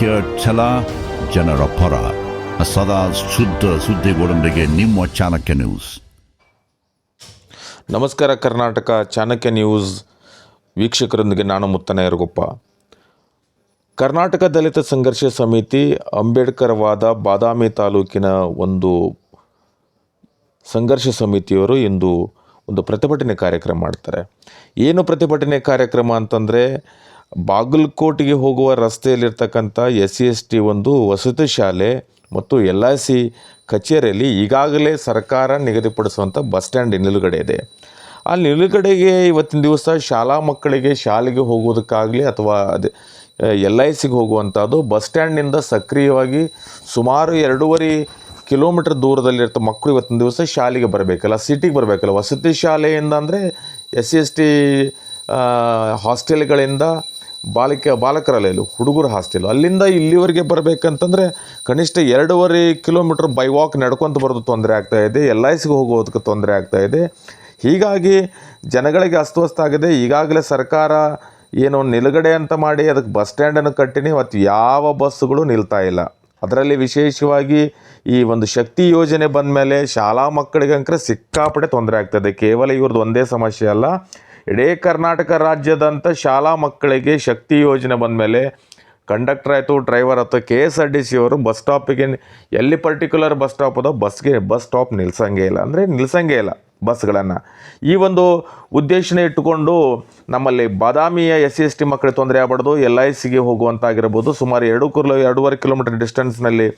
ಚಾಣಕ್ಯ ಛಲ, ಜನರ ಪರ. ಸದಾ ಶುದ್ಧ ಸುದ್ದಿಗಳೊಂದಿಗೆ ನಿಮ್ಮ ಚಾಣಕ್ಯ ನ್ಯೂಸ್. ನಮಸ್ಕಾರ, ಕರ್ನಾಟಕ ಚಾಣಕ್ಯ ನ್ಯೂಸ್. ವೀಕ್ಷಕರೊಂದಿಗೆ ನಾನು ಮುತ್ತನ ಕರ್ನಾಟಕ ದಲಿತ ಸಂಘರ್ಷ ಸಮಿತಿ, ಅಂಬೇಡ್ಕರ್ ವಾದ ಬಾದಾಮಿ ತಾಲೂಕಿನ ಒಂದು ಸಂಘರ್ಷ ಸಮಿತಿಯವರು ಇಂದು ಒಂದು ಪ್ರತಿಭಟನೆ ಕಾರ್ಯಕ್ರಮ ಮಾಡ್ತಾರೆ. ಏನು ಪ್ರತಿಭಟನೆ ಕಾರ್ಯಕ್ರಮ ಅಂತಂದರೆ ಬಾಗಲಕೋಟೆಗೆ ಹೋಗುವ ರಸ್ತೆಯಲ್ಲಿರ್ತಕ್ಕಂಥ ಎಸ್ ಸಿ ಎಸ್ ಟಿ ಒಂದು ವಸತಿ ಶಾಲೆ ಮತ್ತು ಎಲ್ ಐ ಸಿ ಕಚೇರಿಯಲ್ಲಿ ಈಗಾಗಲೇ ಸರ್ಕಾರ ನಿಗದಿಪಡಿಸುವಂಥ ಬಸ್ ಸ್ಟ್ಯಾಂಡ್ ನಿಲುಗಡೆ ಇದೆ. ಆ ನಿಲುಗಡೆಗೆ ಇವತ್ತಿನ ದಿವಸ ಶಾಲಾ ಮಕ್ಕಳಿಗೆ ಶಾಲೆಗೆ ಹೋಗುವುದಕ್ಕಾಗಲಿ ಅಥವಾ ಅದೇ, ಎಲ್ ಐ ಸಿಗೆ ಹೋಗುವಂಥದ್ದು ಬಸ್ ಸ್ಟ್ಯಾಂಡ್ನಿಂದ ಸಕ್ರಿಯವಾಗಿ ಸುಮಾರು ಎರಡೂವರೆ ಕಿಲೋಮೀಟರ್ ದೂರದಲ್ಲಿರ್ತ ಮಕ್ಕಳು ಇವತ್ತಿನ ದಿವಸ ಶಾಲೆಗೆ ಬರಬೇಕಲ್ಲ, ಸಿಟಿಗೆ ಬರಬೇಕಲ್ಲ? ವಸತಿ ಶಾಲೆಯಿಂದ ಅಂದರೆ ಎಸ್ ಸಿ ಎಸ್ ಟಿ ಹಾಸ್ಟೆಲ್ಗಳಿಂದ ಬಾಲಿಕೆ ಬಾಲಕರಲ್ಲ ಹುಡುಗರ ಹಾಸ್ಟೆಲು. ಅಲ್ಲಿಂದ ಇಲ್ಲಿವರೆಗೆ ಬರಬೇಕಂತಂದರೆ ಕನಿಷ್ಠ ಎರಡೂವರೆ ಕಿಲೋಮೀಟ್ರ್ ಬೈ ವಾಕ್ ನಡ್ಕೊತ ಬರೋದು ತೊಂದರೆ ಆಗ್ತಾ ಇದೆ ಎಲ್ ಐ ಸಿಗೆ ಹೋಗೋದಕ್ಕೆ ತೊಂದರೆ ಆಗ್ತಾ ಇದೆ. ಹೀಗಾಗಿ ಜನಗಳಿಗೆ ಅಸ್ತವ್ಯಸ್ತ ಆಗಿದೆ. ಈಗಾಗಲೇ ಸರ್ಕಾರ ಏನು ನಿಲುಗಡೆ ಅಂತ ಮಾಡಿ ಅದಕ್ಕೆ ಬಸ್ ಸ್ಟ್ಯಾಂಡನ್ನು ಕಟ್ಟಿನಿ, ಮತ್ತು ಯಾವ ಬಸ್ಸುಗಳು ನಿಲ್ತಾ ಇಲ್ಲ. ಅದರಲ್ಲಿ ವಿಶೇಷವಾಗಿ ಈ ಒಂದು ಶಕ್ತಿ ಯೋಜನೆ ಬಂದ ಮೇಲೆ ಶಾಲಾ ಮಕ್ಕಳಿಗಂಕರೆ ಸಿಕ್ಕಾಪಟ್ಟೆ ತೊಂದರೆ ಆಗ್ತದೆ ಕೇವಲ ಇವ್ರದ್ದು ಒಂದೇ ಸಮಸ್ಯೆ ಅಲ್ಲ ಇಡೀ ಕರ್ನಾಟಕ ರಾಜ್ಯದಂಥ ಶಾಲಾ ಮಕ್ಕಳಿಗೆ ಶಕ್ತಿ ಯೋಜನೆ ಬಂದ ಮೇಲೆ ಕಂಡಕ್ಟರ್ ಆಯಿತು, ಡ್ರೈವರ್ ಆಯಿತು, K S R T C ಅವರು ಬಸ್ ಸ್ಟಾಪಿಗೆ ಎಲ್ಲಿ ಪರ್ಟಿಕ್ಯುಲರ್ ಬಸ್ ಸ್ಟಾಪ್ ಅದೋ ಬಸ್ಗೆ, ಬಸ್ ಸ್ಟಾಪ್ ನಿಲ್ಸಂಗೇ ಇಲ್ಲ. ಅಂದರೆ ನಿಲ್ಸಂಗೇ ಇಲ್ಲ ಬಸ್ಗಳನ್ನು. ಈ ಒಂದು ಉದ್ದೇಶನ ಇಟ್ಟುಕೊಂಡು ನಮ್ಮಲ್ಲಿ ಬಾದಾಮಿಯ ಎಸ್ ಸಿ ಎಸ್ ಟಿ ಮಕ್ಕಳಿಗೆ ತೊಂದರೆ ಆಗ್ಬಾರ್ದು, ಎಲ್ ಐ ಸಿಗೆ ಹೋಗುವಂತಾಗಿರ್ಬೋದು. ಸುಮಾರು ಎರಡು ಕಿಲೋ ಎರಡೂವರೆ ಕಿಲೋಮೀಟರ್ ಡಿಸ್ಟೆನ್ಸ್ನಲ್ಲಿ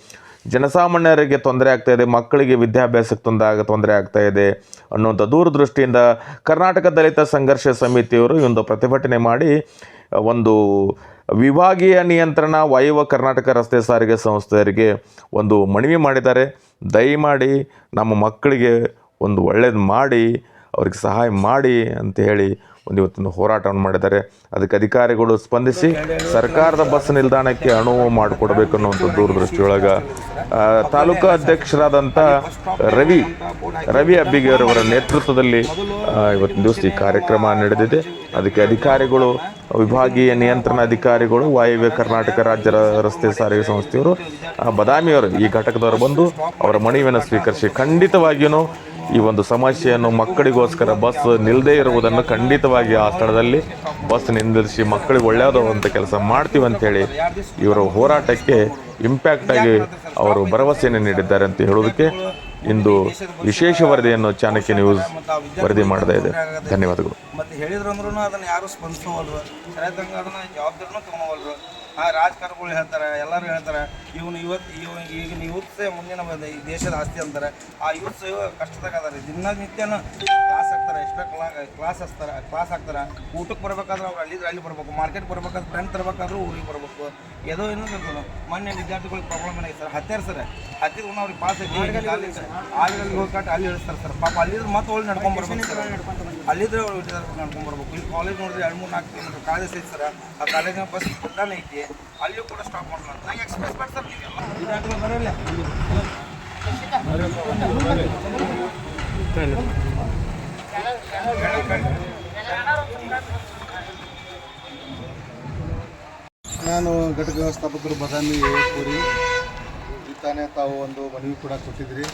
ಜನಸಾಮಾನ್ಯರಿಗೆ ತೊಂದರೆ ಆಗ್ತಾ ಇದೆ, ಮಕ್ಕಳಿಗೆ ವಿದ್ಯಾಭ್ಯಾಸಕ್ಕೆ ತೊಂದರೆ ತೊಂದರೆ ಆಗ್ತಾ ಇದೆ ಅನ್ನುವಂಥ ದೂರದೃಷ್ಟಿಯಿಂದ ಕರ್ನಾಟಕ ದಲಿತ ಸಂಘರ್ಷ ಸಮಿತಿಯವರು ಒಂದು ಪ್ರತಿಭಟನೆ ಮಾಡಿ, ಒಂದು ವಿಭಾಗೀಯ ನಿಯಂತ್ರಣ ವಾಯುವ ಕರ್ನಾಟಕ ರಸ್ತೆ ಸಾರಿಗೆ ಸಂಸ್ಥೆಯವರಿಗೆ ಒಂದು ಮನವಿ ಮಾಡಿದ್ದಾರೆ. ದಯಮಾಡಿ ನಮ್ಮ ಮಕ್ಕಳಿಗೆ ಒಂದು ಒಳ್ಳೇದು ಮಾಡಿ, ಅವ್ರಿಗೆ ಸಹಾಯ ಮಾಡಿ ಅಂತ ಹೇಳಿ ಒಂದು ಇವತ್ತೊಂದು ಹೋರಾಟವನ್ನು ಮಾಡಿದ್ದಾರೆ. ಅದಕ್ಕೆ ಅಧಿಕಾರಿಗಳು ಸ್ಪಂದಿಸಿ ಸರ್ಕಾರದ ಬಸ್ ನಿಲ್ದಾಣಕ್ಕೆ ಅನುವು ಮಾಡಿಕೊಡ್ಬೇಕು ಅನ್ನುವಂಥ ದೂರದೃಷ್ಟಿಯೊಳಗೆ ತಾಲೂಕಾ ಅಧ್ಯಕ್ಷರಾದಂಥ ರವಿ ರವಿ ಅಬ್ಬಿಗೆಯವರವರ ನೇತೃತ್ವದಲ್ಲಿ ಇವತ್ತಿನ ದಿವಸ ಈ ಕಾರ್ಯಕ್ರಮ ನಡೆದಿದೆ. ಅದಕ್ಕೆ ಅಧಿಕಾರಿಗಳು, ವಿಭಾಗೀಯ ನಿಯಂತ್ರಣ ಅಧಿಕಾರಿಗಳು, ವಾಯುವ್ಯ ಕರ್ನಾಟಕ ರಾಜ್ಯ ರಸ್ತೆ ಸಾರಿಗೆ ಸಂಸ್ಥೆಯವರು ಬದಾಮಿಯವರು ಈ ಘಟಕದವರು ಬಂದು ಅವರ ಮನವಿಯನ್ನು ಸ್ವೀಕರಿಸಿ ಖಂಡಿತವಾಗಿಯೂ ಈ ಒಂದು ಸಮಸ್ಯೆಯನ್ನು ಮಕ್ಕಳಿಗೋಸ್ಕರ ಬಸ್ ನಿಲ್ಲದೇ ಇರುವುದನ್ನು ಖಂಡಿತವಾಗಿ ಆ ಸ್ಥಳದಲ್ಲಿ ಬಸ್ ನಿಂದಿರಿಸಿ ಮಕ್ಕಳಿಗೆ ಒಳ್ಳೆಯದಾದಂಥ ಕೆಲಸ ಮಾಡ್ತೀವಿ ಅಂತೇಳಿ ಇವರ ಹೋರಾಟಕ್ಕೆ ಇಂಪ್ಯಾಕ್ಟ್ ಆಗಿ ಅವರು ಭರವಸೆಯನ್ನು ನೀಡಿದ್ದಾರೆ ಅಂತ ಹೇಳೋದಕ್ಕೆ ಇಂದು ವಿಶೇಷ ವರದಿಯನ್ನು ಚಾಣಕ್ಯ ನ್ಯೂಸ್ ವರದಿ ಮಾಡ್ತಾ ಇದೆ. ಧನ್ಯವಾದಗಳು. ಮತ್ತೆ ಹೇಳಿದ್ರು ಅದನ್ನ ಯಾರು ಆ ರಾಜಕಾರಣಗಳು ಹೇಳ್ತಾರೆ, ಎಲ್ಲರೂ ಹೇಳ್ತಾರೆ, ಇವನು ಇವತ್ತು ಇವ ಈಗಿನ ಯೂತ್ಸೇ ಮುಂದಿನ ಈ ದೇಶದ ಆಸ್ತಿ ಅಂತಾರೆ. ಆ ಯೂತ್ಸ್ ಕಷ್ಟದಾಗ ಅದಾರೆ. ದಿನನಿತ್ಯನೂ ಹಾಕ್ತಾರೆ ಎಕ್ಸ್ಟ್ರಾ ಕ್ಲಾ ಕ್ಲಾಸ್ ಹಚ್ತಾರೆ ಕ್ಲಾಸ್ ಹಾಕ್ತಾರೆ ಊಟಕ್ಕೆ ಬರಬೇಕಾದ್ರೆ ಅವ್ರು ಅಲ್ಲಿದ್ರೆ ಅಲ್ಲಿ ಬರಬೇಕು ಮಾರ್ಕೆಟ್ ಬರಬೇಕಾದ್ರೆ ಫ್ರೆಂಡ್ ತರಬೇಕಾದ್ರೂ ಊರಿಗೆ ಬರಬೇಕು. ಏನೋ ಏನೋ ಇರ್ತದೆ ಮೊನ್ನೆ ವಿದ್ಯಾರ್ಥಿಗಳಿಗೆ ಪ್ರಾಬ್ಲಮ್ ಏನಾಗಿದೆ ಸರ್? ಹತ್ತಿರ ಸರ್. ಹತ್ತಿದ ಅವ್ರಿಗೆ ಪಾಸ್ ಐತಿ ಆಲಿಗಲ್ಲಿ ಹೋಗಿ ಕಟ್ಟಿ ಅಲ್ಲಿ ಇಳಿಸ್ತಾರೆ ಸರ್. ಪಾಪ ಅಲ್ಲಿದ್ರೆ ಮತ್ತೆ ಒಳ್ಳೆ ನಡ್ಕೊಂಡು ಬರ್ಬೇಕು ಸರ್. ಅಲ್ಲಿದ್ರೆ ಅವ್ರು ವಿದ್ಯಾರ್ಥಿಗಳು ನಡ್ಕೊಂಡ್ ಬರ್ಬೇಕು. ಇಲ್ಲಿ ಕಾಲೇಜ್ ನೋಡಿದ್ರೆ ಎರಡು ಮೂರು ನಾಲ್ಕು ಕಿಲೋಮೀಟರ್ ಕಾಲೇಜ್ ಐತಿ ಸರ್. ಆ ಕಾಲೇಜಿನ ಬಸ್ ಪುಟ್ಟಾನೆ ಐತಿ. ಅಲ್ಲಿಯೂ ಕೂಡ ಸ್ಟಾಪ್ ಮಾಡಲ್ಲ ನಂಗೆ ಎಕ್ಸ್ಪ್ರೆಸ್ ಮಾಡಿ ಸರ್ ನೀವೆಲ್ಲ ವಿದ್ಯಾರ್ಥಿಗಳು ಬರಲ್ಲ. ನಾನು ಘಟಕ ವ್ಯವಸ್ಥಾಪಕರು ಬದಾಮಿ ಪೂರಿ ಈ ತಾನೇ ತಾವು ಒಂದು ಮನವಿ ಕೂಡ ಕೊಟ್ಟಿದ್ರಿ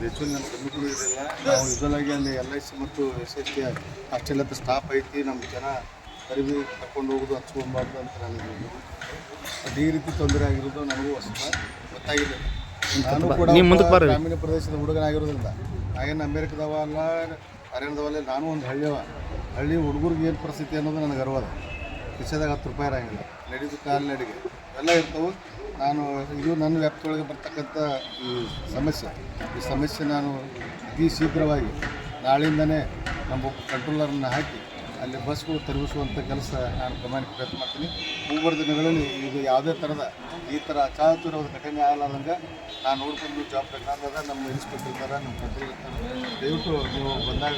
ಆ್ಯಕ್ಚುಲಿ ನಮ್ಮ ಕಮ್ಮಿ ಕೂಡ ಇರಲಿಲ್ಲ. ನಾವು ಯೂಶಲ್ ಆಗಿ ಅಲ್ಲಿ ಎಲ್ ಐ ಸಿ ಮತ್ತು ಎಸ್ ಎಸ್ ಟಿ ಅಷ್ಟೆಲ್ಲ ಸ್ಟಾಪ್ ಐತಿ. ನಮ್ಮ ಜನ ಖರೀದಿ ಕರ್ಕೊಂಡು ಹೋಗೋದು ಹಚ್ಕೊಬಾರ್ದು ಅಂತ ಬಟ್ ಈ ರೀತಿ ತೊಂದರೆ ಆಗಿರೋದು ನನಗೂ ಹೊಸ ಗೊತ್ತಾಗಿದೆ. ನಾನು ಕೂಡ ಗ್ರಾಮೀಣ ಪ್ರದೇಶದ ಹುಡುಗನಾಗಿರೋದ್ರಿಂದ. ಹಾಗೇನು ಅಮೇರಿಕದವ ಅಲ್ಲ ನಾನು ಒಂದು ಹಳ್ಳಿಯವ ಹಳ್ಳಿ ಹುಡುಗರಿಗೆ ಏನು ಪರಿಸ್ಥಿತಿ ಅನ್ನೋದು ನನಗೆ ಅರಿವದ. ಕಿಸೆದಾಗ ಹತ್ತು ರೂಪಾಯಿ ಇರೋಂಗಿಲ್ಲ. ನಡೆದು ಕಾಲು ನಡಿಗೆ. ಎಲ್ಲ ಇರ್ತವೆ. ನಾನು ಇದು ನನ್ನ ವ್ಯಾಪ್ತಿಯೊಳಗೆ ಬರ್ತಕ್ಕಂಥ ಈ ಸಮಸ್ಯೆ. ಈ ಸಮಸ್ಯೆ ನಾನು ಅತಿ ಶೀಘ್ರವಾಗಿ ನಾಳಿಂದನೇ ನಮ್ಮ ಕಂಟ್ರೋಲರನ್ನು ಹಾಕಿ ಅಲ್ಲಿ ಬಸ್ಗಳು ತಿರುಗಿಸುವಂಥ ಕೆಲಸ ನಾನು ಗಮನಕ್ಕೆ ಪ್ರಯತ್ನ ಮಾಡ್ತೀನಿ. ಮೂವರು ದಿನಗಳಲ್ಲಿ ಇದು ಯಾವುದೇ ಥರದ ಈ ಥರ ಅಚಾತುರವಾದ ಘಟನೆ ಆಗಲಾರ್ದಂಗೆ ನಾನು ನೋಡ್ಕೊಂಡು ಜಾಬ್ ನಾನದ ನಮ್ಮ ಇನ್ಸ್ಪೆಕ್ಟರ್ ಇದ್ದಾರೆ ನಮ್ಮ ಕಂಟ್ರಿ ಇರ್ತಾರೆ ದಯವಿಟ್ಟು ನೀವು ಬಂದಾಗ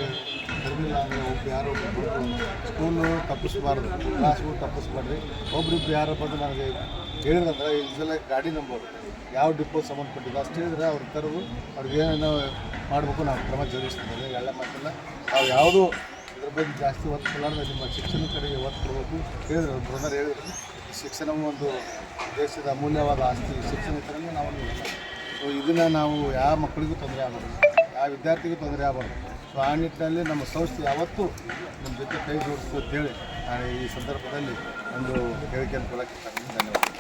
ತರಲಿಲ್ಲ ಅಂದರೆ ಒಬ್ಬ ಯಾರೋ ಒಬ್ಬರು ಸ್ಕೂಲು ತಪ್ಪಿಸ್ಬಾರ್ದು ಕ್ಲಾಸ್ಗಳು ತಪ್ಪಿಸ್ಬಾರ್ದು. ಒಬ್ರಿಬ್ರು ಯಾರೋ ಬಂದು ನನಗೆ ಹೇಳಿದ್ರಂದ್ರೆ ಇದೆಲ್ಲ ಗಾಡಿ ನಂಬರ್ ಯಾವ ಡಿಪೋ ಸಂಬಂಧಪಟ್ಟಿದೆ, ಅಷ್ಟು ಹೇಳಿದ್ರೆ ಅವ್ರು ಕರೆದು ಅವ್ರಿಗೆ ಏನೇನೋ ಮಾಡಬೇಕು, ನಾವು ಕ್ರಮ ಜರುಗಿಸ್ತಿದ್ದಾರೆ ಎಲ್ಲ ಮಾತಿಲ್ಲ. ನಾವು ಯಾವುದೂ ಇದ್ರ ಬಗ್ಗೆ ಜಾಸ್ತಿ ಒತ್ತು ಕೊಡಲಾರ್ದೆ ನಿಮ್ಮ ಶಿಕ್ಷಣ ಕಡೆಗೆ ಒತ್ತು ಕೊಡಬೇಕು. ಹೇಳಿದ್ರು ಬ್ರದರ್ ಹೇಳಿದ್ರು. ಶಿಕ್ಷಣವು ಒಂದು ದೇಶದ ಅಮೂಲ್ಯವಾದ ಆಸ್ತಿ. ಶಿಕ್ಷಣ ಕಡೆಗೆ ನಾವು ಸೊ ಇದನ್ನು ನಾವು ಯಾವ ಮಕ್ಕಳಿಗೂ ತೊಂದರೆ ಆಗಬಾರ್ದು. ಯಾವ ವಿದ್ಯಾರ್ಥಿಗೂ ತೊಂದರೆ ಆಗಬಾರ್ದು. ಸೊ ಆ ನಿಟ್ಟಿನಲ್ಲಿ ನಮ್ಮ ಸಂಸ್ಥೆ ಯಾವತ್ತೂ ನಮ್ಮ ಜೊತೆ ಕೈ ಜೋಡಿಸ್ತು ಅಂತೇಳಿ ನಾನು ಈ ಸಂದರ್ಭದಲ್ಲಿ ಒಂದು ಹೇಳಿಕೆಯನ್ನು ಕೊಡೋಕ್ಕೆ ಧನ್ಯವಾದ